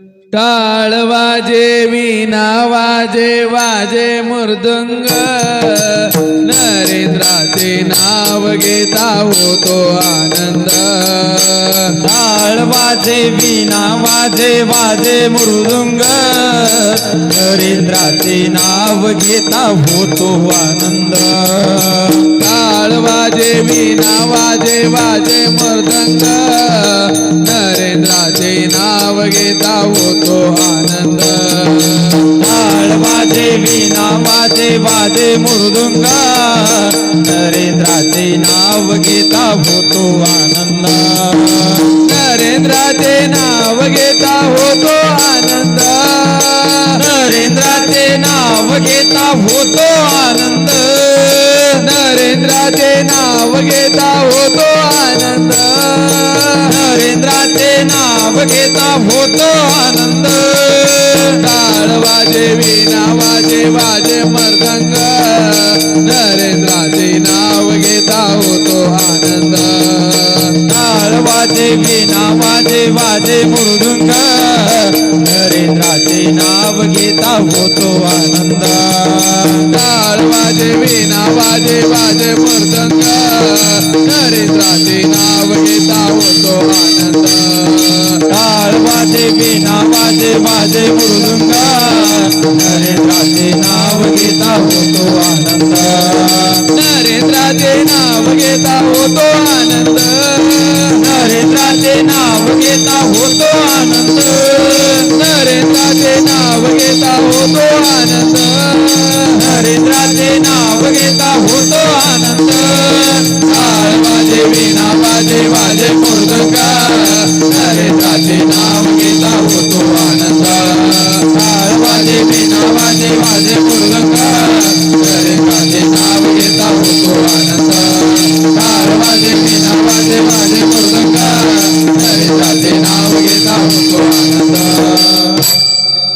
टाळ वाजे विना वाजे वाजे मृदंग. नरेंद्राचे नाव घेता होतो आनंद. टाळ वाजे विना वाजे वाजे मृदुंग. नरेंद्राचे नाव घेता होतो आनंद. टाळ वाजे विना वाजे वाजे मृदंग. वादे वादे मृदुंग नरेंद्राचे नाव घेता होतो आनंद. नरेंद्राचे नाव घेता होतो आनंद. नरेंद्राचे नाव घेता होतो आनंद. नरेंद्राचे नाव घेता होतो आनंद. नरेंद्राचे नाव घेता होतो आनंद. काळ वाजे विना वाजे वाजे मन देवी नावा विना वाजे मृदुंग नरेंद्राचे नाव घेता होतो आनंद. देवी नावा विना वाजे नरेंद्राचे नाव घेता होतो आनंद. टाळ वाजे विना वाजे वाजे मृदुंग नरेंद्राचे नाव घेता होतो आनंद. नरेंद्राचे नाव घेता होतो आनंद.